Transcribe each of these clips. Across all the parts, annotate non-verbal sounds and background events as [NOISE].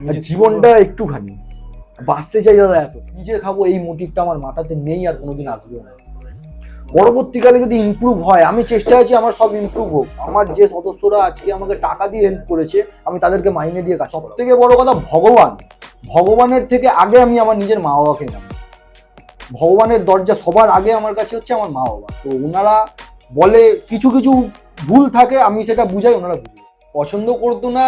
আর জীবনটা একটুখানি। বাঁচতে চাই দাদা এত। নিজে খাব এই মোটিভটা আমার মাথাতে নেই আর কোনোদিন আসবে না। পরবর্তীকালে যদি ইমপ্রুভ হয় আমি চেষ্টা আছি আমার সব ইমপ্রুভ হোক। আমার যে সদস্যরা আজকে আমাকে টাকা দিয়ে হেল্প করেছে আমি তাদেরকে মাইনে দিয়ে কাজ সব থেকে বড় কথা ভগবান। ভগবানের থেকে আগে আমি আমার নিজের মা বাবাকে জানি ভগবানের দরজা সবার আগে আমার কাছে হচ্ছে আমার মা বাবা তো ওনারা বলে কিছু কিছু ভুল থাকে আমি সেটা বুঝাই ওনারা বুঝে। পছন্দ করতো না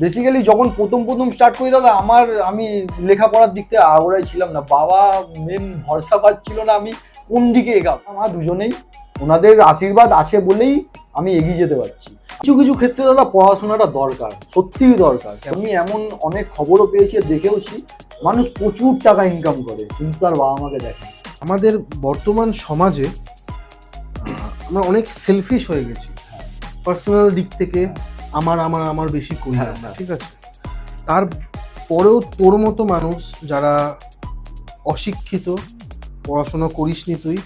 বেসিক্যালি যখন প্রথম প্রথম স্টার্ট করি দাদা আমার আমি লেখাপড়ার দিক থেকে আগ্রহী ছিলাম না। বাবা মেন ভরসা পাচ্ছিল না আমি কোন দিকে এগাবো আমার দুজনেই ওনাদের আশীর্বাদ আছে বলেই আমি এগিয়ে যেতে পারছি। কিছু কিছু ক্ষেত্রে দাদা পড়াশোনাটা দরকার সত্যিই দরকার। আমি এমন অনেক খবরও পেয়েছি দেখেওছি মানুষ প্রচুর টাকা ইনকাম করে কিন্তু তার বাবা মাকে দেখে আমাদের বর্তমান সমাজে আমরা অনেক সেলফিশ হয়ে গেছি। পার্সোনাল দিক থেকে আমার আমার আমার বেশি করি হ্যাঁ, আমরা, হ্যাঁ। ঠিক আছে? তারপরেও তোর মতো মানুষ যারা অশিক্ষিত পড়াশোনা করিসনি তুই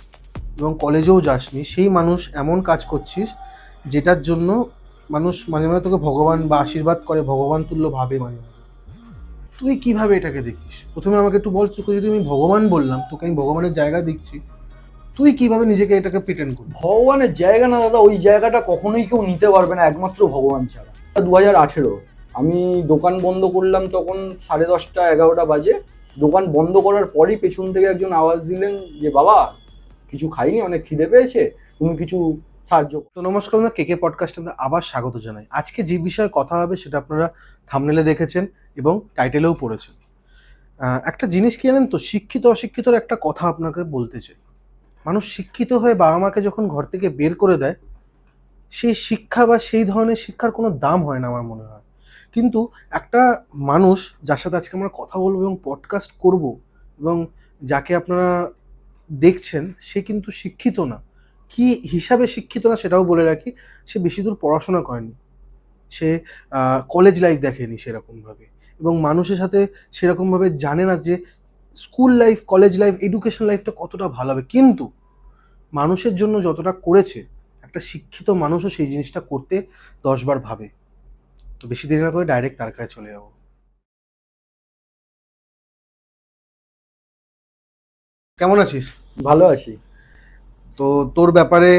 এবং কলেজেও যাসনি সেই মানুষ এমন কাজ করছিস যেটার জন্য মানুষ মাঝে মাঝে তোকে ভগবান বা আশীর্বাদ করে ভগবান তুল্য ভাবে মাঝে মাঝে। তুই কীভাবে এটাকে দেখিস? প্রথমে আমাকে একটু বল তোকে যদি আমি ভগবান বললাম তোকে আমি ভগবানের জায়গা দিচ্ছি তুই কীভাবে নিজেকে এটাকে প্রিটেন্ড করবি? ভগবানের জায়গা না দাদা ওই জায়গাটা কখনোই কেউ নিতে পারবে না একমাত্র ভগবান ছাড়া। দু হাজার আঠেরো আমি দোকান বন্ধ করলাম তখন সাড়ে দশটা এগারোটা বাজে। দোকান বন্ধ করার পরই পেছন থেকে একজন আওয়াজ দিলেন যে বাবা কিছু খাইনি? অনেক খিদে পেয়েছে? তুমি কিছু সাহায্য তো নমস্কার আমরা কেকে পডকাস্টে আমরা আবার স্বাগত জানাই। আজকে যে বিষয়ে কথা হবে সেটা আপনারা থামনেলে দেখেছেন এবং টাইটেলেও পড়েছেন। একটা জিনিস কি জানেন তো? শিক্ষিত অশিক্ষিতর একটা কথা আপনাকে বলতে চাই। মানুষ শিক্ষিত হয়ে বাবা মাকে যখন ঘর থেকে বের করে দেয় সেই শিক্ষা বা সেই ধরনের শিক্ষার কোনো দাম হয় না আমার মনে হয়। কিন্তু একটা মানুষ যার সাথে আজকে আমরা কথা বলব এবং পডকাস্ট করব এবং যাকে আপনারা দেখছেন, সে কিন্তু শিক্ষিত না। কি হিসাবে শিক্ষিত না সেটাও বলে রাখি, সে বেশি দূর পড়াশোনা করেনি। সে কলেজ লাইফ দেখেনি সেরকমভাবে। এবং মানুষের সাথে সেরকমভাবে জানে না যে school life college life education লাইফটা কতটা ভালো হবে? কিন্তু মানুষের জন্য যতটা করেছে একটা শিক্ষিত মানুষও সেই জিনিসটা করতে দশবার ভাবে। তো বেশি দেরি না করে ডাইরেক্ট তার কাছে চলে যাব। কেমন আছিস? ভালো আছি। তো তোর ব্যাপারে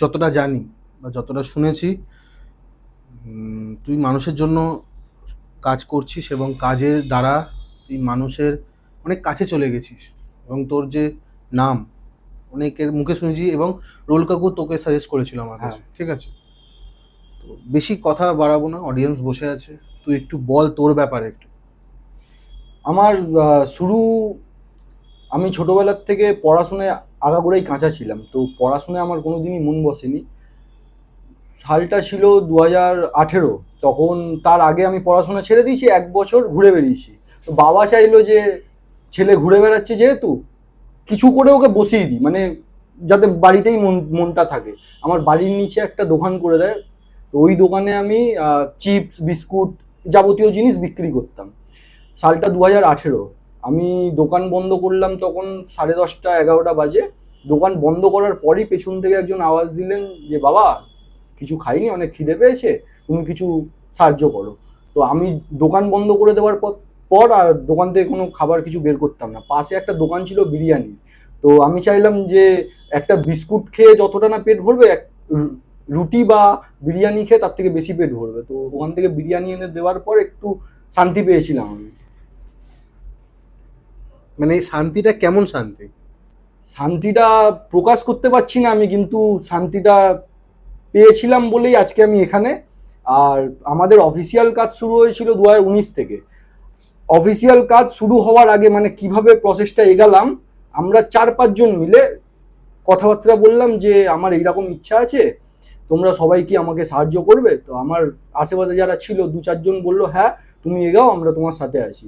যতটা জানি বা যতটা শুনেছি তুই মানুষের জন্য কাজ করছিস এবং কাজের দ্বারা তুই মানুষের অনেক কাছে চলে গেছিস এবং তোর যে নাম অনেকের মুখে শুনেছি এবং রোল কাকু তোকে সাজেস্ট করেছিল আমার কাছে ঠিক আছে? তো বেশি কথা বাড়াবো না অডিয়েন্স বসে আছে তুই একটু বল তোর ব্যাপারে একটু। আমার শুরু আমি ছোটবেলার থেকে পড়াশোনায় আগাগোড়াই কাঁচা ছিলাম তো পড়াশোনায় আমার কোনো দিনই মন বসেনি। সালটা ছিল দু হাজার আঠেরো তখন তার আগে আমি পড়াশোনা ছেড়ে দিয়েছি এক বছর ঘুরে বেরিয়েছি তো বাবা চাইলো যে ছেলে ঘুরে বেড়াচ্ছে যেহেতু, কিছু করে ওকে বসিয়ে দিই। মানে যাতে বাড়িতেই মন, মনটা থাকে। আমার বাড়ির নিচে একটা দোকান করে দেয়। তো ওই দোকানে আমি চিপস, বিস্কুট যাবতীয় জিনিস বিক্রি করতাম। সালটা দু হাজার আঠেরো। আমি দোকান বন্ধ করলাম তখন সাড়ে দশটা, এগারোটা বাজে। দোকান বন্ধ করার পরই পেছন থেকে একজন আওয়াজ দিলেন যে, বাবা, কিছু খাইনি? অনেক খিদে পেয়েছে? তুমি কিছু সাহায্য করো। তো আমি দোকান বন্ধ করে দেওয়ার পর পর আর দোকান থেকে কোনো খাবার কিছু বের করতাম না। পাশে একটা দোকান ছিল বিরিয়ানি। তো আমি চাইলাম যে একটা বিস্কুট খেয়ে যতটা না পেট ভরবে এক- রুটি বা বিরিয়ানি খেয়ে তার থেকে বেশি পেট ভরবে। তো ওখান থেকে বিরিয়ানি এনে দেওয়ার পর একটু শান্তি পেয়েছিলাম আমি। মানে এই শান্তিটা কেমন শান্তি? শান্তিটা প্রকাশ করতে পারছি না আমি কিন্তু শান্তিটা পেয়েছিলাম বলেই আজকে আমি এখানে। আর আমাদের অফিসিয়াল কাজ শুরু হয়েছিল দু উনিশ থেকে। অফিসিয়াল কাজ শুরু হওয়ার আগে মানে কীভাবে প্রসেসটা এগালাম আমরা চার পাঁচজন মিলে কথাবার্তা বললাম যে আমার এইরকম ইচ্ছা আছে তোমরা সবাই কি আমাকে সাহায্য করবে? তো আমার আশেপাশে যারা ছিল দু চারজন বলল হ্যাঁ তুমি এগাও আমরা তোমার সাথে আছি।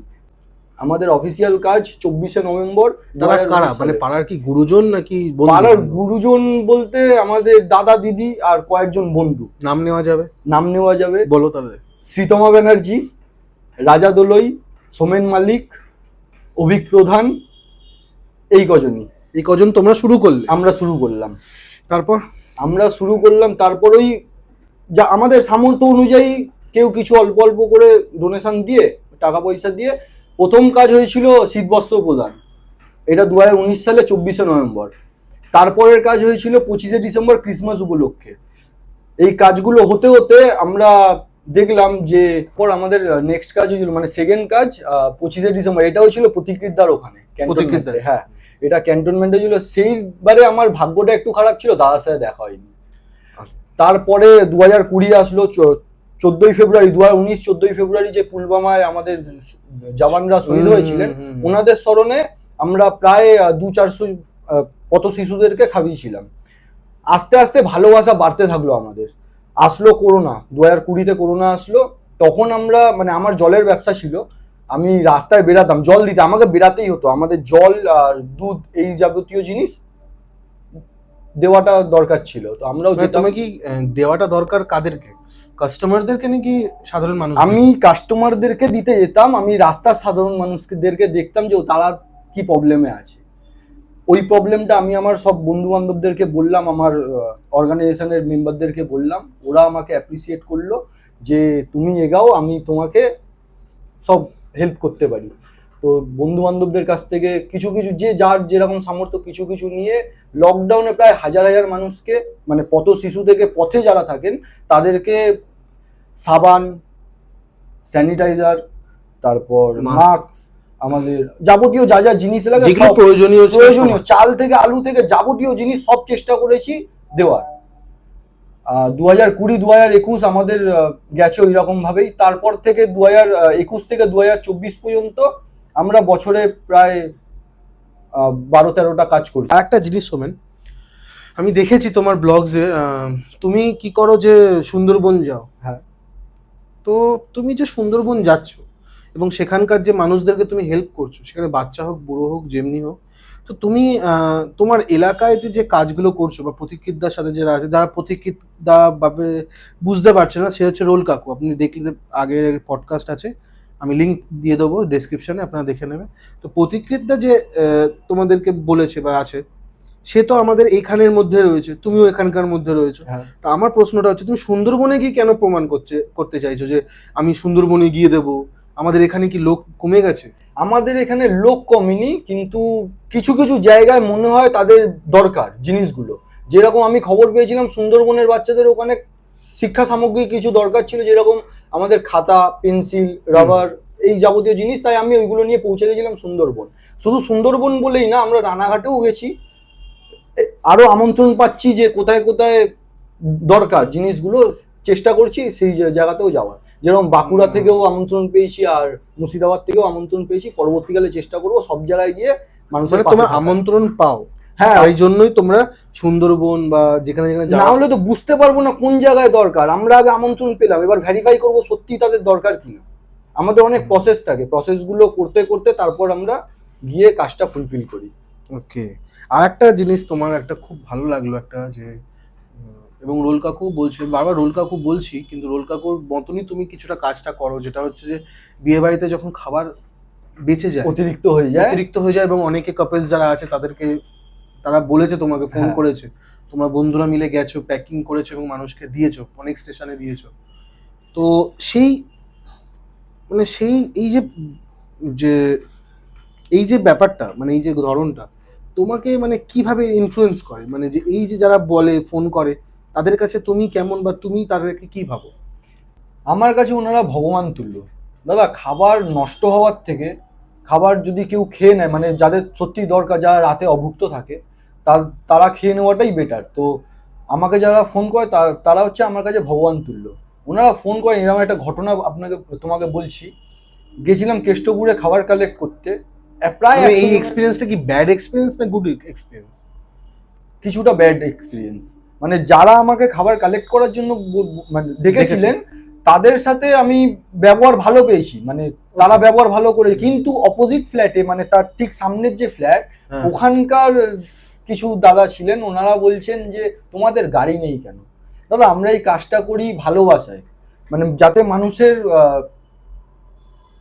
আমাদের অফিসিয়াল কাজ চব্বিশে নভেম্বর তারা 2019 কারা? মানে পাড়ার কি গুরুজন নাকি পাড়ার গুরুজন বলতে আমাদের দাদা দিদি আর কয়েকজন বন্ধু। নাম নেওয়া যাবে? নাম নেওয়া যাবে। বলো তবে শ্রীতমা ব্যানার্জি রাজা দোলই সোমেন মালিক অভিক প্রধান এই কজনই। এই কজন তোমরা শুরু করলে? আমরা শুরু করলাম। তারপর? আমরা শুরু করলাম তারপরেই যা আমাদের সামর্থ্য অনুযায়ী কেউ কিছু অল্প অল্প করে ডোনেশন দিয়ে টাকা পয়সা দিয়ে প্রথম কাজ হয়েছিল শীতবস্ত্র প্রদান। এটা দু উনিশ সালে চব্বিশে নভেম্বর। তারপরের কাজ হয়েছিল পঁচিশে ডিসেম্বর ক্রিসমাস উপলক্ষে। এই কাজগুলো হতে হতে আমরা দেখলাম যে পর আমাদের নেক্সট কাজ হয়েছিল মানে সেকেন্ড কাজ পঁচিশে ডিসেম্বর এটা হয়েছিল প্রতিকৃতদার ওখানে প্রতিকৃতদার। হ্যাঁ এটা ক্যান্টনমেন্টে ছিল সেইবারে আমার ভাগ্যটা একটু খারাপ ছিল দাদার সাথে দেখা হয়নি তারপরে দু হাজার কুড়ি আসলো চোদ্দই ফেব্রুয়ারি দু হাজার উনিশ চোদ্দই ফেব্রুয়ারি যে পুলবামায় আমাদের জওয়ানরা শহীদ হয়েছিলেন। ওনাদের স্মরণে আমরা প্রায় দু চারশো পথ শিশুদেরকে খাবিয়েছিলাম আস্তে আস্তে ভালোবাসা বাড়তে থাকল আমাদের আসলো করোনা দু হাজার কুড়িতে করোনা আসলো তখন আমরা মানে আমার জলের ব্যবসা ছিল আমি রাস্তায় বেরাতাম জল দিতে আমাকে বেরাতেই হতো আমাদের জল আর দুধ এই যাবতীয় জিনিস দেওয়াটা দরকার ছিল তো আমরাও মানে যেতাম। কি দেওয়াটা দরকার কাদেরকে? কাস্টমারদেরকে নাকি সাধারণ মানুষ? আমি কাস্টমারদেরকে দিতে যেতাম আমি রাস্তার সাধারণ মানুষদেরকে দেখতাম যে তারা কি প্রবলেমে আছে। ওই প্রবলেমটা আমি আমার সব বন্ধু বান্ধবদেরকে বললাম আমার অর্গানাইজেশনের মেম্বারদেরকে বললাম। ওরা আমাকে অ্যাপ্রিসিয়েট করল যে তুমি এগাও আমি তোমাকে সব হেল্প করতে পারি। তো বন্ধু বান্ধবদের কাছ থেকে কিছু কিছু যে যার যেরকম সামর্থ্য কিছু কিছু নিয়ে লকডাউনে প্রায় হাজার হাজার মানুষকে মানে পথ শিশু থেকে পথে যারা থাকেন তাদেরকে সাবান স্যানিটাইজার তারপর মাস্ক আমাদের যাবতীয় যা যা জিনিস লাগে প্রয়োজনীয় প্রয়োজনীয় চাল থেকে আলু থেকে যাবতীয় জিনিস সব চেষ্টা করেছি দেওয়ার। দু হাজার কুড়ি দু হাজার একুশ আমাদের গেছে ওই রকম ভাবেই তারপর থেকে দু হাজার একুশ থেকে দু হাজার চব্বিশ পর্যন্ত আমরা বছরে প্রায় বারো তেরোটা কাজ করি আর একটা জিনিস শোনেন আমি দেখেছি তোমার ব্লগসে তুমি কি করো যে সুন্দরবন যাও? হ্যাঁ। তো তুমি যে সুন্দরবন যাচ্ছ এবং সেখানকার যে মানুষদেরকে তুমি হেল্প করছ সেখানে বাচ্চা হোক বুড়ো হোক যেমনি হোক তো তুমি তোমার এলাকায় যে কাজগুলো করছ বা প্রতিকৃতদার সাথে যারা আছে যারা প্রতিকৃতদা ভাবে বুঝতে পারছে না সে হচ্ছে রোল কাকু। আপনি দেখলে আগের পডকাস্ট আছে আমি লিঙ্ক দিয়ে দেবো ডেসক্রিপশনে আপনারা দেখে নেবেন। তো প্রতিকৃতদা যে তোমাদেরকে বলেছে বা আছে সে তো আমাদের এইখানের মধ্যে রয়েছে তুমিও এখানকার মধ্যে রয়েছে। হ্যাঁ। তো আমার প্রশ্নটা হচ্ছে তুমি সুন্দরবনে গিয়ে কেন প্রমাণ করছে করতে চাইছো যে আমি সুন্দরবনে গিয়ে দেবো? আমাদের এখানে কি লোক কমে গেছে? আমাদের এখানে লোক কমেনি, কিন্তু কিছু কিছু জায়গায় মনে হয় তাদের দরকার জিনিসগুলো। যেরকম আমি খবর পেয়েছিলাম, সুন্দরবনের বাচ্চাদের ওখানে শিক্ষা সামগ্রী কিছু দরকার ছিল, যেরকম আমাদের খাতা, পেন্সিল, রাবার, এই যাবতীয় জিনিস, তাই আমি ওইগুলো নিয়ে পৌঁছে গেছিলাম সুন্দরবন। শুধু সুন্দরবন বলেই না, আমরা রানাঘাটেও গেছি। এ- আরও আমন্ত্রণ পাচ্ছি যে কোথায় কোথায় দরকার জিনিসগুলো, চেষ্টা করছি সেই জায়গাতেও যাওয়ার। যেরকম বাঁকুড়া থেকেও আমন্ত্রণ পেয়েছি আর মুর্শিদাবাদ থেকেও আমন্ত্রণ পেয়েছি পরবর্তীকালে চেষ্টা করব সব জায়গায় গিয়ে মানুষের মানে তোমরা আমন্ত্রণ পাও। হ্যাঁ। তাই জন্যই তোমরা সুন্দরবন বা যেখানে যেখানে না হলে তো বুঝতে পারব না কোন জায়গায় দরকার। আমরা আগে আমন্ত্রণ পেলাম এবার ভেরিফাই করব সত্যি তাদের দরকার কিনা আমাদের অনেক প্রসেস থাকে। প্রসেসগুলো করতে করতে তারপর আমরা গিয়ে কাজটা ফুলফিল করি। ওকে আর একটা জিনিস তোমার একটা খুব ভালো লাগল একটা যে এবং রোল কাকু বলছে বারবার রোল কাকু বলছি কিন্তু রোল কাকুর মতনই তুমি কিছুটা কাজটা করো যেটা হচ্ছে যে বিয়ে বাড়িতে যখন খাবার বেঁচে যায় অতিরিক্ত হয়ে যায়। অতিরিক্ত হয়ে যায় এবং অনেকে কাপেলস যারা আছে তাদেরকে তারা বলেছে তোমাকে ফোন হ্যাঁ। করেছে তোমরা বন্ধুরা মিলে গেছো প্যাকিং করেছ এবং মানুষকে দিয়েছ অনেক স্টেশনে দিয়েছ। তো সেই মানে সেই এই যে যে এই যে ব্যাপারটা মানে এই যে ধরনটা তোমাকে মানে কীভাবে ইনফ্লুয়েন্স করে? মানে যে এই যে যারা বলে ফোন করে তাদের কাছে তুমি কেমন বা তুমি তাদেরকে কি ভাবো? আমার কাছে ওনারা ভগবান তুল্য। দাদা খাবার নষ্ট হওয়ার থেকে খাবার যদি কেউ খেয়ে নেয় মানে যাদের সত্যি দরকার যারা রাতে অভুক্ত থাকে তার তারা খেয়ে নেওয়াটাই বেটার তো আমাকে যারা ফোন করে তারা হচ্ছে আমার কাছে ভগবান তুল্য। ওনারা ফোন করে এরকম একটা ঘটনা আপনাকে তোমাকে বলছি। গেছিলাম কেষ্টপুরে খাবার কালেক্ট করতে। প্রায় এই এক্সপিরিয়েন্সটা কি ব্যাড এক্সপিরিয়েন্স না গুড এক্সপিরিয়েন্স কিছুটা ব্যাড এক্সপিরিয়েন্স মানে যারা আমাকে খাবার কালেক্ট করার জন্য মানে ডেকেছিলেন তাদের সাথে আমি ব্যবহার ভালো পেয়েছি। মানে তারা ব্যবহার ভালো করে কিন্তু অপোজিট ফ্ল্যাটে মানে তার ঠিক সামনের যে ফ্ল্যাট। ওখানকার কিছু দাদা ছিলেন ওনারা বলছেন যে তোমাদের গাড়ি নেই কেন? দাদা আমরা এই কাজটা করি ভালোবাসায়। মানে যাতে মানুষের আহ,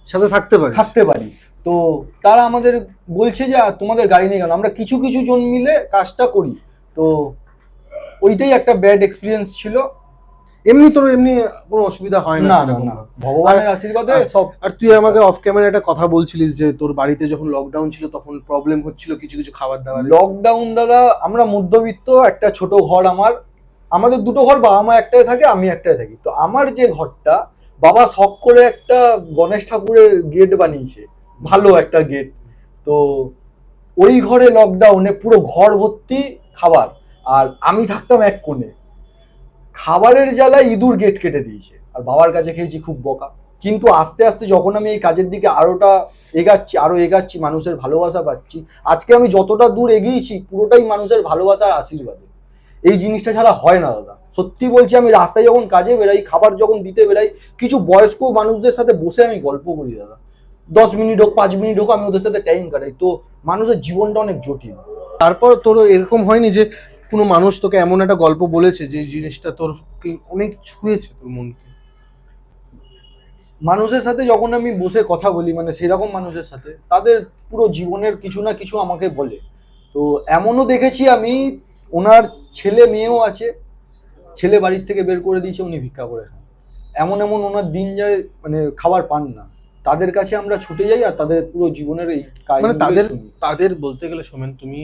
সাথে থাকতে পারে থাকতে পারি। তো তারা আমাদের বলছে যে তোমাদের গাড়ি নেই কেন? আমরা কিছু কিছু জন মিলে কাজটা করি। তো ওইটাই একটা ব্যাড এক্সপিরিয়েন্স ছিল। এমনি তোর এমনি কোনো অসুবিধা হয় না ভগবানের আশীর্বাদে সব আর তুই আমাকে অফ ক্যামেরা একটা কথা বলছিলিস যে তোর বাড়িতে যখন লকডাউন ছিল তখন প্রবলেম হচ্ছিল কিছু কিছু খাবার দাবার? লকডাউন দাদা আমরা মধ্যবিত্ত একটা ছোট ঘর আমার। আমাদের দুটো ঘর বাবা মা একটাই থাকে আমি একটাই থাকি। তো আমার যে ঘরটা বাবা শখ করে একটা গণেশ ঠাকুরের গেট বানিয়েছে। ভালো একটা গেট তো ওই ঘরে লকডাউনে পুরো ঘর ভর্তি খাবার। আর আমি থাকতাম এক কোণে। খাবারের জ্বালায় ইঁদুর গেট কেটে দিয়েছে। আর বাবার কাছে খেয়েছি খুব বকা। কিন্তু আস্তে আস্তে যখন আমি এই কাজের দিকে আরোটা এগাচ্ছি, আরও এগাচ্ছি, মানুষের ভালোবাসা পাচ্ছি, আজকে আমি যতটা দূর এগিয়েছি, পুরোটাই মানুষের ভালোবাসার আশীর্বাদে। এই জিনিসটা ছাড়া হয় না, দাদা। সত্যি বলছি, আমি রাস্তায় যখন কাজে বেরাই, খাবার যখন দিতে বেরাই, কিছু বয়স্ক মানুষদের সাথে বসে আমি গল্প করি, দাদা। দশ মিনিট হোক, পাঁচ মিনিট হোক, আমি ওদের সাথে টাইম কাটাই। তো মানুষের জীবনটা অনেক জটিল। তারপর তোর এরকম হয়নি যে কোনো মানুষ তোকে এমন একটা গল্প বলেছে যে জিনিসটা তোর অনেক ছুঁয়েছে তোর মনকে? মানুষের সাথে যখন আমি বসে কথা বলি মানে সেরকম মানুষের সাথে তাদের পুরো জীবনের কিছু না কিছু আমাকে বলে। তো এমনও দেখেছি আমি ওনার ছেলে মেয়েও আছে ছেলে বাড়ির থেকে বের করে দিয়েছে উনি ভিক্ষা করে খান। এমন এমন ওনার দিন যায় মানে খাবার পান না। তাদের কাছে আমরা ছুটে যাই আর তাদের পুরো জীবনের এই মানে তাদের তাদের বলতে গেলে সোমেন তুমি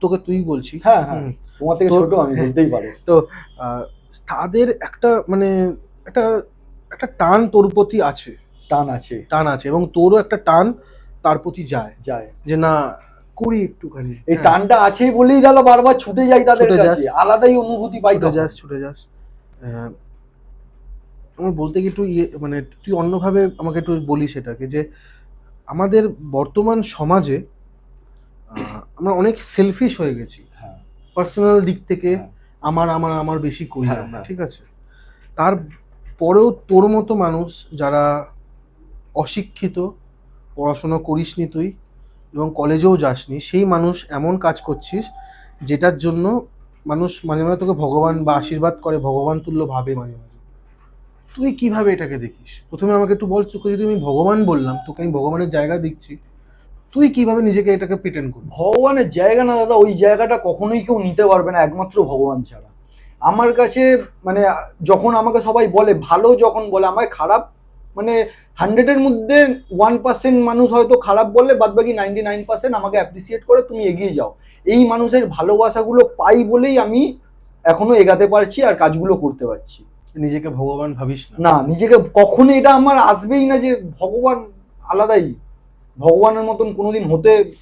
তোকে তুই বলছি। হ্যাঁ হ্যাঁ। তোমার থেকে ছোট আমি বলতেই পারো। [LAUGHS] আহ, তাদের একটা মানে একটা একটা টান তোর প্রতি আছে। টান আছে। টান আছে এবং তোরও একটা টান তার প্রতি যায়। যায়। যে না করি একটুখানি। এই হ্যাঁ, টানটা আছেই বলেই দাদা বারবার ছুটে যাই তাদের কাছে। আলাদাই অনুভূতি পাই ছুটে যাস ছুটে যাস। আমার বলতে কি একটু ইয়ে মানে তুই অন্যভাবে আমাকে একটু বলি সেটাকে যে আমাদের বর্তমান সমাজে আমরা অনেক সেলফিশ হয়ে গেছি। হ্যাঁ। পার্সোনাল দিক থেকে হ্যাঁ। আমার আমার আমার বেশি করি হ্যাঁ, আমরা হ্যাঁ। ঠিক আছে? তার পরেও তোর মতো মানুষ যারা অশিক্ষিত পড়াশোনা করিসনি তুই এবং কলেজেও যাসনি সেই মানুষ এমন কাজ করছিস যেটার জন্য মানুষ মাঝে মাঝে তোকে ভগবান বা আশীর্বাদ করে ভগবান তুল্য ভাবে মাঝে মাঝে। তুই কীভাবে এটাকে দেখিস? প্রথমে আমাকে একটু বল তোকে যদি আমি ভগবান বললাম তোকে আমি ভগবানের জায়গা দিচ্ছি তুই কীভাবে নিজেকে এটাকে প্রিটেন্ড করবি? ভগবানের জায়গা না দাদা ওই জায়গাটা কখনোই কেউ নিতে পারবে না একমাত্র ভগবান ছাড়া। আমার কাছে মানে যখন আমাকে সবাই বলে ভালো যখন বলে আমায় খারাপ মানে হান্ড্রেডের মধ্যে ওয়ান পার্সেন্ট মানুষ হয়তো খারাপ বললে বাদ বাকি নাইনটি নাইন পার্সেন্ট আমাকে অ্যাপ্রিসিয়েট করে তুমি এগিয়ে যাও। এই মানুষের ভালোবাসাগুলো পাই বলেই আমি এখনও এগাতে পারছি আর কাজগুলো করতে পারছি। নিজেকে ভগবান ভাবিস না? না নিজেকে কখনো এটা আমার আসবেই না যে ভগবান আলাদাই। ভগবানের মতন কোনোদিন হতে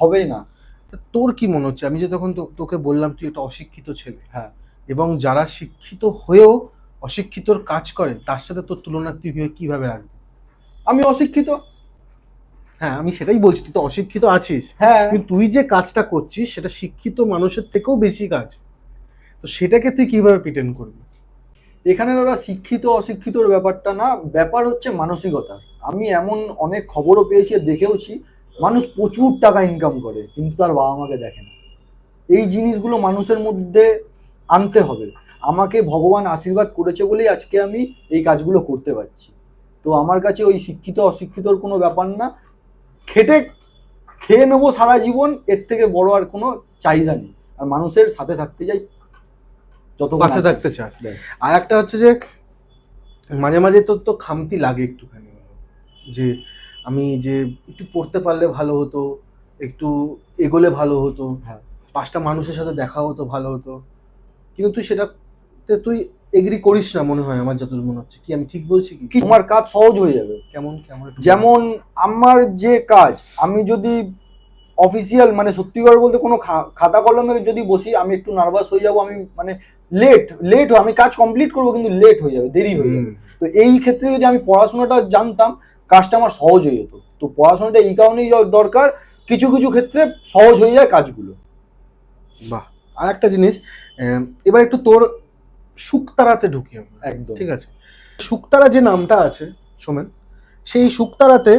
হবেই না। তা তোর কি মনে হচ্ছে? আমি যে তখন তো- তোকে বললাম তুই একটা অশিক্ষিত ছেলে। হ্যাঁ। এবং যারা শিক্ষিত হয়েও অশিক্ষিতর কাজ করে তার সাথে তোর তুলনা তুই কিভাবে- রাখবি? আমি অশিক্ষিত। হ্যাঁ আমি সেটাই বলছি তুই তো অশিক্ষিত আছিস। হ্যাঁ। তুই যে কাজটা করছিস সেটা শিক্ষিত মানুষের থেকেও বেশি কাজ। তো সেটাকে তুই কীভাবে প্রিটেন্ড করবি? এখানে দাদা শিক্ষিত, অশিক্ষিতর ব্যাপারটা না, ব্যাপার হচ্ছে মানসিকতা। আমি এমন অনেক খবরও পেয়েছি দেখেওছি, মানুষ প্রচুর টাকা ইনকাম করে, কিন্তু তার বাবা মাকে দেখে না। এই জিনিসগুলো মানুষের মধ্যে আনতে হবে। আমাকে ভগবান আশীর্বাদ করেছে বলেই আজকে আমি এই কাজগুলো করতে পারছি। তো আমার কাছে ওই শিক্ষিত, অশিক্ষিতর কোনো ব্যাপার না। খেটে খেয়ে নেব সারা জীবন, এর থেকে বড় আর কোনো চাহিদা নেই। আর মানুষের সাথে থাকতে যাই যত পাশে থাকতে চাস আর একটা হচ্ছে যে মাঝে মাঝে তোর তো খামতি লাগে একটুখানি। যে আমি যে একটু পড়তে পারলে ভালো হতো একটু এগোলে ভালো হতো হ্যাঁ। পাঁচটা মানুষের সাথে দেখা হতো ভালো হতো। কিন্তু তুই সেটাতে তুই এগ্রি করিস না মনে হয় আমার যতদূর মনে হচ্ছে। কি আমি ঠিক বলছি কি? তোমার কাজ সহজ হয়ে যাবে। কেমন কেমন যেমন আমার যে কাজ আমি যদি অফিসিয়াল মানে সত্যি করে বলতে কোনো খাতা কলমে যদি বসি আমি একটু নার্ভাস হয়ে যাব আমি মানে লেট লেট আমি কাজ কমপ্লিট করব কিন্তু লেট হয়ে যাবে দেরি হয়ে যাবে। তো এই ক্ষেত্রে যদি আমি পড়াশোনাটা জানতাম কাজটা আমার সহজ হয়ে যেত। তো পড়াশোনাটা এই কারণেই দরকার কিছু কিছু ক্ষেত্রে সহজ হয়ে যায় কাজগুলো। বাহ আর একটা জিনিস এবার একটু তোর শুকতারাতে ঢুকি আমরা। একদম। ঠিক আছে? শুকতারা যে নামটা আছে সোমেন সেই শুকতারাতে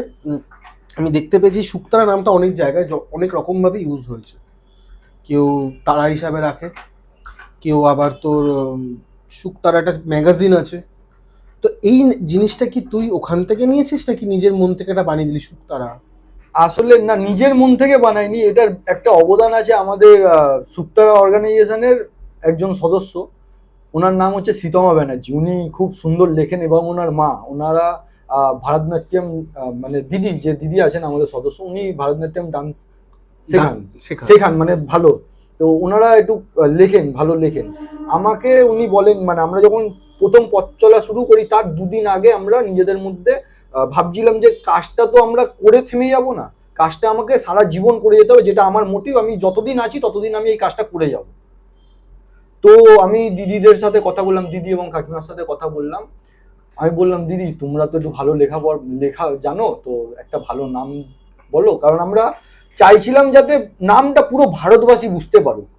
আমি দেখতে পেয়েছি শুকতারা নামটা অনেক জায়গায় অনেক রকমভাবে ইউজ হয়েছে। কেউ তারা হিসাবে রাখে কেউ আবার তোর শুকতারা একটা ম্যাগাজিন আছে। তো এই জিনিসটা কি তুই ওখান থেকে নিয়েছিস নাকি নিজের মন থেকে এটা বানিয়ে দিলি শুকতারা আসলে না নিজের মন থেকে বানাইনি। এটার একটা অবদান আছে আমাদের আহ, সুক্তারা অর্গানাইজেশনের একজন সদস্য। ওনার নাম হচ্ছে সীতমা ব্যানার্জি। উনি খুব সুন্দর লেখেন এবং ওনার মা। ওনারা ভারতনাট্যম মানে দিদি যে দিদি আছেন আমাদের সদস্য উনি ভারতনাট্যম ডান্স শেখান। শেখান মানে ভালো। তো ওনারা একটু লেখেন, ভালো লেখেন। আমাকে উনি বলেন মানে আমরা যখন প্রথম পথ চলা শুরু করি, তার দুদিন আগে আমরা নিজেদের মধ্যে ভাবছিলাম যে কাজটা তো আমরা করে থেমে যাব না। কাজটা আমাকে সারা জীবন করে যেতে হবে, যেটা আমার মোটিভ আমি যতদিন আছি ততদিন আমি এই কাজটা করে যাব। তো আমি দিদিদের সাথে কথা বললাম, দিদি এবং কাকিমার সাথে কথা বললাম। আমি বললাম, দিদি, তোমরা তো একটু ভালো লেখা লেখা জানো, তো একটা ভালো নাম বলো। কারণ আমরা চাইছিলাম যাতে নামটা পুরো ভারতবাসী বুঝতে পারুক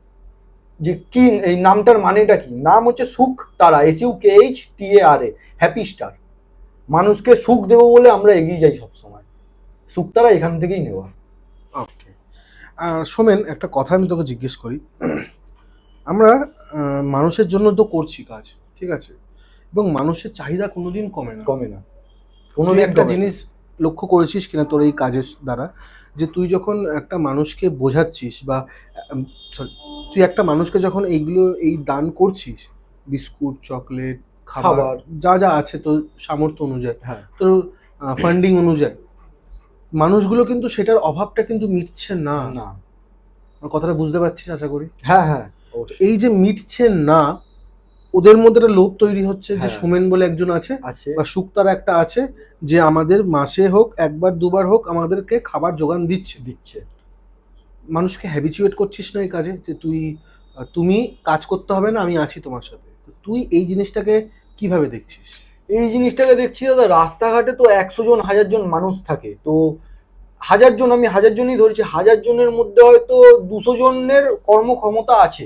যে কি এই নামটার মানেটা কি? নাম হচ্ছে Sukh Tara S U K H T A R A happy star মানুষকে সুখ দেবো বলে আমরা এগিয়ে যাই সবসময়। সুখ তারা এখান থেকেই নেওয়া। ওকে আর সোমেন একটা কথা আমি তোকে জিজ্ঞেস করি। আমরা মানুষের জন্য তো করছি কাজ ঠিক আছে? এবং মানুষের চাহিদা কোনোদিন কমে না। কমে না। কোনোদিন একটা জিনিস লক্ষ্য করেছিস কিনা তোর এই কাজের দ্বারা? যে তুই যখন একটা মানুষকে বোঝাচ্ছিস বা sorry, তুই একটা মানুষকে যখন এইগুলো এই দান করছিস বিস্কুট চকলেট খাবার খাবার। যা যা আছে তোর সামর্থ্য অনুযায়ী হ্যাঁ। তোর ফান্ডিং অনুযায়ী মানুষগুলো কিন্তু সেটার অভাবটা কিন্তু মিটছে না। না। কথাটা বুঝতে পারছিস আশা করি? হ্যাঁ হ্যাঁ এই যে মিটছে না ওদের মধ্যে একটা লোভ তৈরি হচ্ছে যে হ্যাঁ। সোমেন বলে একজন আছে আছে। বা সুক্তার একটা আছে যে আমাদের মাসে হোক একবার দুবার হোক আমাদেরকে খাবার যোগান দিচ্ছে। দিচ্ছে। মানুষকে হ্যাবিচুয়েট করছিস না এই কাজে? যে তুই তুমি কাজ করতে হবে না আমি আছি তোমার সাথে। তো তুই এই জিনিসটাকে কীভাবে দেখছিস? এই জিনিসটাকে দেখছি দাদা রাস্তাঘাটে তো একশো জন হাজার জন মানুষ থাকে। তো হাজার জন আমি হাজার জনই ধরেছি হাজার জনের মধ্যে হয়তো দুশো জনের কর্মক্ষমতা আছে।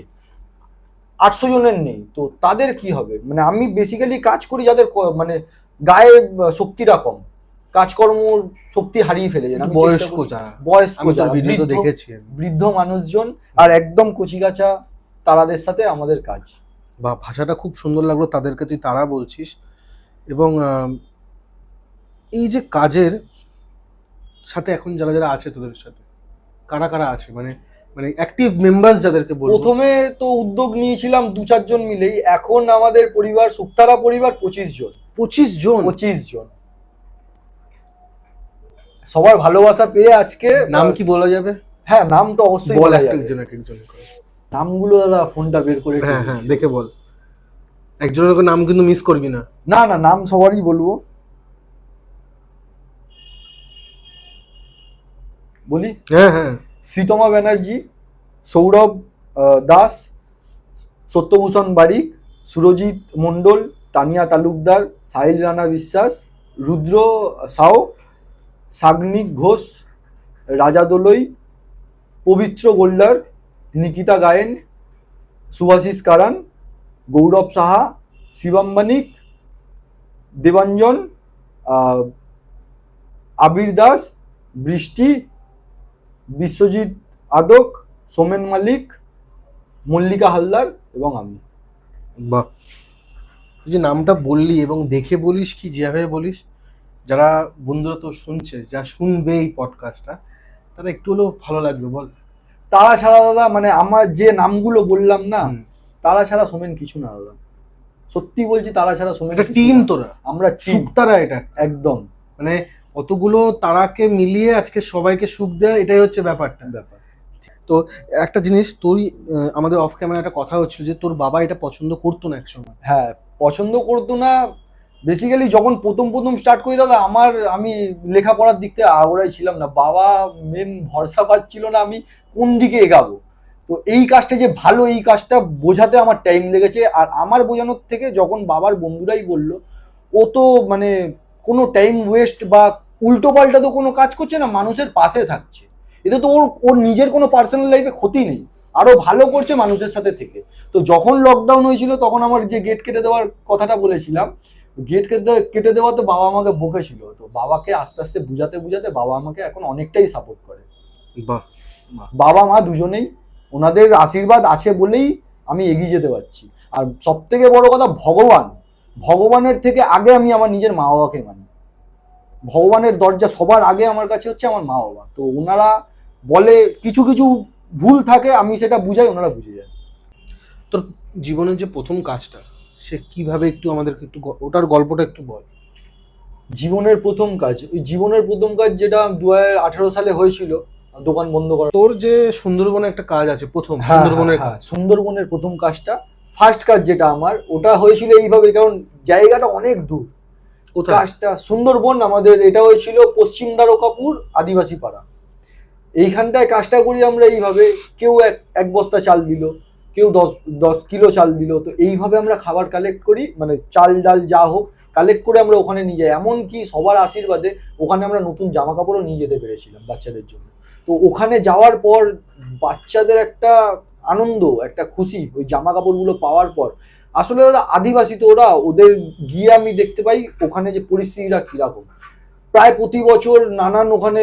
আটশো জনের নেই। তো তাদের কি হবে? মানে আমি বেসিক্যালি কাজ করি যাদের মানে গায়ে শক্তিটা কম। কাজকর্ম শক্তি হারিয়ে ফেলেছেন। চেষ্টা বয়স্ক যারা। বয়স্ক যারা, দেখেছি বৃদ্ধ মানুষজন আর একদম কচিকাচা তারাদের সাথে আমাদের কাজ। বা ভাষাটা খুব সুন্দর লাগল। তাদেরকে তুই তারা বলছিস। এবং এই যে কাজের সাথে এখন যারা যারা আছে তোদের সাথে কারা কারা আছে? মানে মানে অ্যাক্টিভ মেম্বার্স যাদেরকে বলব। প্রথমে তো উদ্যোগ নিয়েছিলাম দু চারজন মিলেই এখন আমাদের পরিবার সুক্তারা পরিবার পঁচিশ জন। পঁচিশ জন? পঁচিশ জন। সবার ভালোবাসা পেয়ে আজকে নাম কি বলা যাবে? হ্যাঁ নাম তো অবশ্যই বল যাবে। একজন একজন নামগুলো দাদা ফোনটা বের করে হ্যাঁ হ্যাঁ দেখে বল। একজনের নাম কিন্তু মিস করবি না। না না নাম সবারই বলব। বলি? হ্যাঁ হ্যাঁ। সীতমা ব্যানার্জি, সৌরভ দাস, সত্যভূষণ বারিক, সুরজিৎ মণ্ডল, তানিয়া তালুকদার, সাহিল রানা বিশ্বাস, রুদ্র সাও সাগ্নিক ঘোষ, রাজা পবিত্র গোল্লার, নিকিতা গায়েন, সুভাশিস কারান, গৌরব সাহা, শিবম মানিক, দেবাঞ্জন আবির দাস, বৃষ্টি বিশ্বজিৎ আদক সোমেন মালিক মল্লিকা হালদার এবং আমি। বাহ। তুই যে নামটা বললি এবং দেখে বলিস কি যেভাবে বলিস যারা বন্ধুরা তো শুনছে যা শুনবে এই পডকাস্টটা তারা একটু হলেও ভালো লাগবে বল। তারা ছাড়া দাদা মানে আমার যে নামগুলো বললাম না তারা ছাড়া সোমেন কিছু না দাদা। সত্যি বলছি তারা ছাড়া সোমেন টিম তোরা। আমরা সুক্তারা এটা। একদম। মানে অতগুলো তারাকে মিলিয়ে আজকে সবাইকে সুখ দেওয়া এটাই হচ্ছে ব্যাপারটা। ব্যাপার। তো একটা জিনিস তুই আমাদের অফ ক্যামেরা একটা কথা হচ্ছিল যে তোর বাবা এটা পছন্দ করতো না একসময়। হ্যাঁ পছন্দ করতো না। বেসিক্যালি যখন প্রথম প্রথম স্টার্ট করি দাদা আমার আমি লেখাপড়ার দিক থেকে আগ্রহী ছিলাম না। বাবা মেন ভরসা পাচ্ছিল না আমি কোন দিকে এগাবো। তো এই কাজটা যে ভালো এই কাজটা বোঝাতে আমার টাইম লেগেছে। আর আমার বোঝানোর থেকে যখন বাবার বন্ধুরাই বলল ও তো মানে কোনো টাইম ওয়েস্ট বা উল্টো পাল্টা তো কোনো কাজ করছে না মানুষের পাশে থাকছে। এতে তো ওর ওর নিজের কোনো পার্সোনাল লাইফে ক্ষতি নেই। আরও ভালো করছে মানুষের সাথে থেকে। তো যখন লকডাউন হয়েছিল তখন আমার যে গেট কেটে দেওয়ার কথাটা বলেছিলাম গেট কেটে কেটে দেওয়া তো বাবা আমাকে বকেছিল। তো বাবাকে আস্তে আস্তে বুঝাতে বুঝাতে বাবা আমাকে এখন অনেকটাই সাপোর্ট করে। বাহ বাবা মা দুজনেই ওনাদের আশীর্বাদ আছে বলেই আমি এগিয়ে যেতে পারছি। আর সব থেকে বড় কথা ভগবান ভগবানের থেকে আগে আমি আমার নিজের মা বাবাকে মানি। ভগবানের দরজা সবার আগে আমার কাছে হচ্ছে আমার মা বাবা। তো ওনারা বলে কিছু কিছু ভুল থাকে আমি সেটা বুঝাই ওনারা বুঝে যায়। তোর জীবনের যে প্রথম কাজটা সে কীভাবে একটু আমাদেরকে একটু ওটার গল্পটা একটু বল। জীবনের প্রথম কাজ ওই জীবনের প্রথম কাজ যেটা দু আঠারো সালে হয়েছিল দোকান বন্ধ করা। তোর যে সুন্দরবনে একটা কাজ আছে প্রথম হ্যাঁ, সুন্দরবনের হ্যাঁ, কাজ। সুন্দরবনের প্রথম কাজটা ফার্স্ট কাজ যেটা আমার ওটা হয়েছিল এইভাবে কারণ জায়গাটা অনেক দূর। কাজটা সুন্দরবন আমাদের এটা হয়েছিল পশ্চিম দ্বারকাপুর আদিবাসী পাড়া। এইখানটায় কাজটা করি আমরা এইভাবে কেউ এক এক বস্তা চাল দিল কেউ দশ দশ কিলো চাল দিল তো এইভাবে আমরা খাবার কালেক্ট করি মানে চাল ডাল যা হোক কালেক্ট করে আমরা ওখানে নিয়ে যাই। এমনকি সবার আশীর্বাদে ওখানে আমরা নতুন জামা কাপড়ও নিয়ে যেতে পেরেছিলাম বাচ্চাদের জন্য। তো ওখানে যাওয়ার পর বাচ্চাদের একটা আনন্দ, একটা খুশি, ওই জামা কাপড়গুলো পাওয়ার পর। আসলে ওরা আদিবাসী, তো ওরা ওদের গিয়ে আমি দেখতে পাই ওখানে যে পরিস্থিতিটা কীরকম। প্রায় প্রতি বছর নানান ওখানে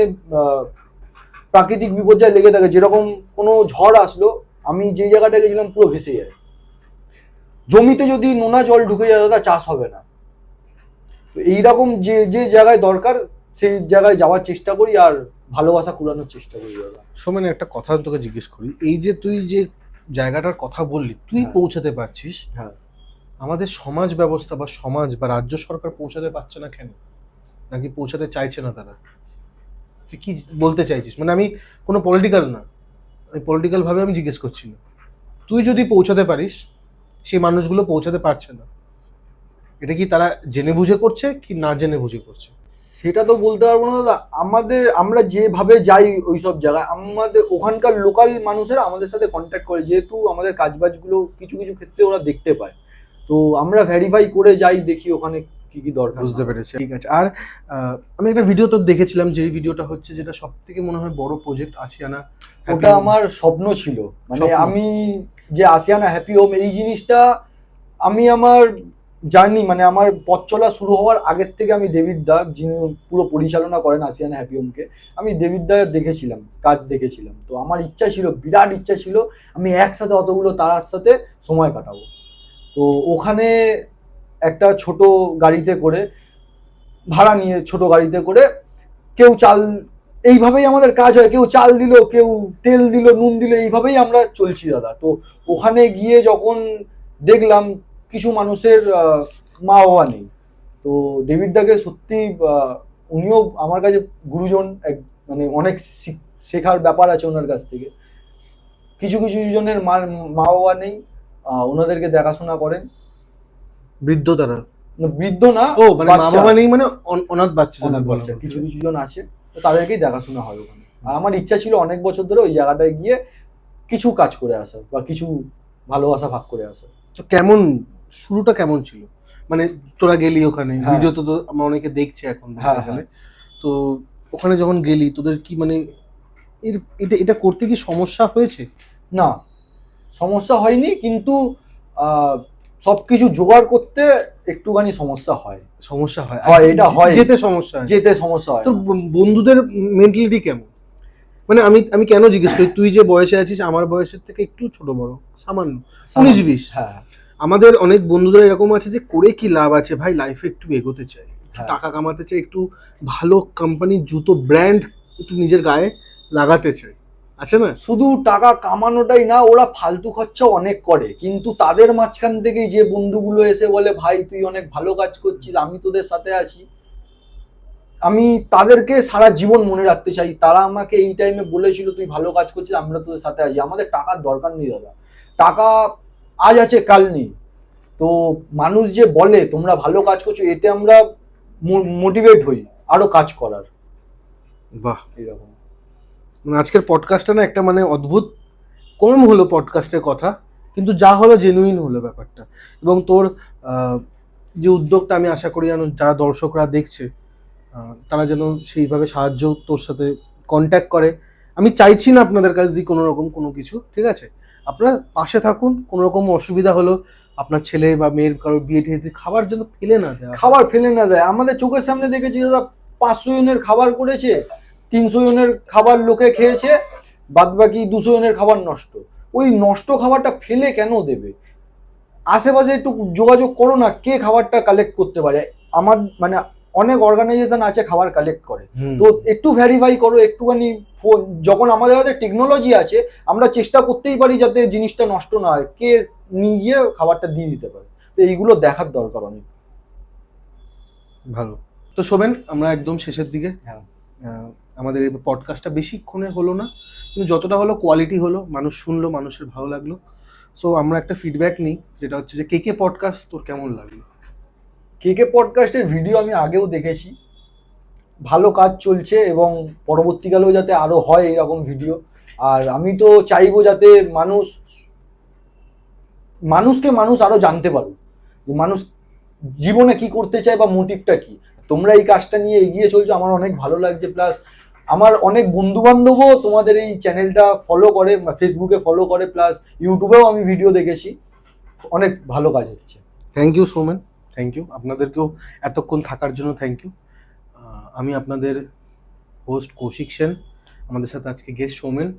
প্রাকৃতিক বিপর্যয় লেগে থাকে। যেরকম কোনো ঝড় আসলো, আমি যে জায়গাটা গেছিলাম পুরো ভেসে যায়। জমিতে যদি নোনা জল ঢুকে যায়, দাদা, চাষ হবে না। তো এইরকম যে যে জায়গায় দরকার, সেই জায়গায় যাওয়ার চেষ্টা করি। আর ভালোবাসা কুড়ানোর চেষ্টা করি দাদা সোমেন একটা কথা তোকে জিজ্ঞেস করি। এই যে তুই যে জায়গাটার কথা বললি তুই হ্যাঁ। পৌঁছাতে পারছিস? হ্যাঁ। আমাদের সমাজ ব্যবস্থা বা সমাজ বা রাজ্য সরকার পৌঁছাতে পারছে না কেন? নাকি পৌঁছাতে চাইছে না তারা? তুই কি বলতে চাইছিস? মানে আমি কোনো পলিটিক্যাল না। আমি পলিটিক্যাল ভাবে আমি জিজ্ঞেস করছি না। তুই যদি পৌঁছাতে পারিস সেই মানুষগুলো পৌঁছাতে পারছে না। এটা কি তারা জেনে বুঝে করছে কি না জেনে বুঝে করছে? সেটা তো বলতে পারব না দাদা। আমাদের আমরা যেভাবে যাই ওই সব জায়গায় আমাদের ওখানকার লোকাল মানুষেরা আমাদের সাথে কন্ট্যাক্ট করে যেহেতু আমাদের কাজবাজগুলো কিছু কিছু ক্ষেত্রে ওরা দেখতে পায়। তো আমরা ভেরিফাই করে যাই দেখি ওখানে কি কি দরকার। বুঝতে পেরেছি। ঠিক আছে। আর আমি একটা ভিডিও তো দেখেছিলাম যে ভিডিওটা হচ্ছে যেটা সব থেকে মনে হয় বড় প্রজেক্ট আসিয়ানা ওটা আমার স্বপ্ন ছিল। মানে আমি যে আসিয়ানা হ্যাপি হোম এই জিনিসটা আমি আমার জার্নি মানে আমার পথ চলা শুরু হওয়ার আগের থেকে আমি ডেভিড দা, যিনি পুরো পরিচালনা করেন আসিয়ানা হ্যাপি হোমকে আমি ডেভিড দা দেখেছিলাম, কাজ দেখেছিলাম। তো আমার ইচ্ছা ছিল, বিরাট ইচ্ছা ছিল, আমি একসাথে অতগুলো তারার সাথে সময় কাটাবো। তো ওখানে একটা ছোট গাড়িতে করে, ভাড়া নিয়ে ছোট গাড়িতে করে, কেউ চাল, এইভাবেই আমাদের কাজ হয়, কেউ চাল দিল, কেউ তেল দিল, নুন দিল, এইভাবেই আমরা চলছি দাদা। তো ওখানে গিয়ে যখন দেখলাম কিছু মানুষের আহ, মা বাবা নেই। তো ডেভিড দাকে সত্যি উনিও আমার কাছে গুরুজন এক মানে অনেক শেখার ব্যাপার আছে ওনার কাছ থেকে। কিছু কিছু জনের মা মা বাবা নেই ওনাদেরকে দেখাশোনা করেন। বৃদ্ধ তারা? বৃদ্ধ না ও মানে মা বাবা নেই মানে অন- অনাথ বাচ্চা কিছু কিছু জন আছে তো তাদেরকেই দেখাশোনা হয় ওখানে। আর আমার ইচ্ছা ছিল অনেক বছর ধরে ওই জায়গাটায় গিয়ে কিছু কাজ করে আসা বা কিছু ভালোবাসা ভাগ করে আসা তো কেমন শুরুটা কেমন ছিল? মানে তোরা গেলি ওখানে হ্যাঁ। ভিডিও তো তো আমরা অনেকে দেখছে এখন বলতে হ্যাঁ, তো ওখানে যখন গেলি তোদের কি মানে এর এটা এটা করতে কি সমস্যা হয়েছে? না সমস্যা হয়নি কিন্তু সব কিছু জোগাড় করতে একটুখানি সমস্যা হয়। সমস্যা হয়। হয়, এটা হয়। যেতে সমস্যা হয়। যেতে সমস্যা হয়। তোর বন্ধুদের মেন্টালিটি কেমন? মানে আমি আমি কেন জিজ্ঞেস করি তুই যে বয়সে আছিস আমার বয়সের থেকে একটু ছোট বড় সামান্য উনিশ বিশ। হ্যাঁ। আমাদের অনেক বন্ধুদের এরকম আছে যে করে কি লাভ আছে? ভাই লাইফে একটু এগোতে চাই একটু হ্যাঁ। টাকা কামাতে চাই একটু ভালো কোম্পানির জুতো ব্র্যান্ড একটু নিজের গায়ে লাগাতে চাই। আছে না? শুধু টাকা কামানোটাই না ওরা ফালতু খরচা অনেক করে। কিন্তু তাদের মাঝখান থেকেই যে বন্ধুগুলো এসে বলে ভাই তুই অনেক ভালো কাজ করছিস আমি তোদের সাথে আছি। আমি তাদেরকে সারা জীবন মনে রাখতে চাই। তারা আমাকে এই টাইমে বলেছিল তুই ভালো কাজ করছিস আমরা তোদের সাথে আছি। আমাদের টাকার দরকার নেই দাদা। টাকা আজ আছে কাল নেই। তো মানুষ যে বলে তোমরা ভালো কাজ করছ এতে আমরা মোটিভেট হই আরও কাজ করার। বাহ। এরকম। মানে আজকের পডকাস্টটা না একটা মানে অদ্ভুত কম হলো পডকাস্টের কথা কিন্তু যা হলো জেনুইন হলো ব্যাপারটা। এবং তোর যে উদ্যোগটা আমি আশা করি যেন যারা দর্শকরা দেখছে তারা যেন সেইভাবে সাহায্য তোর সাথে কন্ট্যাক্ট করে। আমি চাইছি না আপনাদের কাছ দিয়ে কোনো রকম কোনো কিছু ঠিক আছে? আপনারা পাশে থাকুন কোনো রকম অসুবিধা হলো আপনার ছেলে বা মেয়ের কারোর বিয়ে টিয়ে খাবার জন্য ফেলে না দেয় খাবার ফেলে না দেয়। আমাদের চোখের সামনে দেখেছি দাদা পাঁচশো জনের খাবার করেছে, তিনশো জনের খাবার লোকে খেয়েছে বাদ বাকি দুশো জনের খাবার নষ্ট। ওই নষ্ট খাবারটা ফেলে কেন দেবে? আশেপাশে একটু যোগাযোগ করো না কে খাবারটা কালেক্ট করতে পারে। আমার মানে অনেক অর্গানাইজেশন আছে খাবার কালেক্ট করে। তো একটু ভেরিফাই করো একটুখানি ফোন যখন আমাদের হাতে টেকনোলজি আছে আমরা চেষ্টা করতেই পারি যাতে জিনিসটা নষ্ট না হয়। কে নিয়ে গিয়ে খাবারটা দিয়ে দিতে পারে। তো এইগুলো দেখার দরকার অনেক। ভালো। তো শোভেন আমরা একদম শেষের দিকে। হ্যাঁ। আমাদের এই পডকাস্টটা বেশিক্ষণের হলো না কিন্তু যতটা হলো কোয়ালিটি হলো মানুষ শুনলো মানুষের ভালো লাগল। সো আমরা একটা ফিডব্যাক নিই যেটা হচ্ছে যে কে কে পডকাস্ট তোর কেমন লাগল? কে কে পডকাস্টের ভিডিও আমি আগেও দেখেছি। ভালো কাজ চলছে এবং পরবর্তীকালেও যাতে আরও হয় এরকম ভিডিও আর আমি তো চাইব যাতে মানুষ, মানুষকে মানুষ আরও জানতে পারুক যে মানুষ জীবনে কি করতে চায় বা মোটিভটা কি। তোমরা এই কাজটা নিয়ে এগিয়ে চলছো, আমার অনেক ভালো লাগছে। প্লাস আমার অনেক বন্ধু বান্ধবও তোমাদের এই চ্যানেলটা ফলো করে ফেসবুকে ফলো করে। প্লাস ইউটিউবেও আমি ভিডিও দেখেছি। অনেক ভালো কাজ হচ্ছে। Thank you Somen thank you আপনাদেরকেও এতক্ষণ থাকার জন্য থ্যাংক ইউ আমি আপনাদের হোস্ট কৌশিক সেন আমাদের সাথে আজকে গেস্ট সোমেন।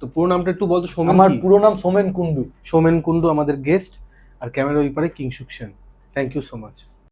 তো পুরো নামটা একটু বলতো সোমেন আমার পুরো নাম সোমেন কুন্ডু সোমেন কুন্ডু আমাদের গেস্ট আর ক্যামেরা ওই পারে Kingshuk Sen. Thank you so much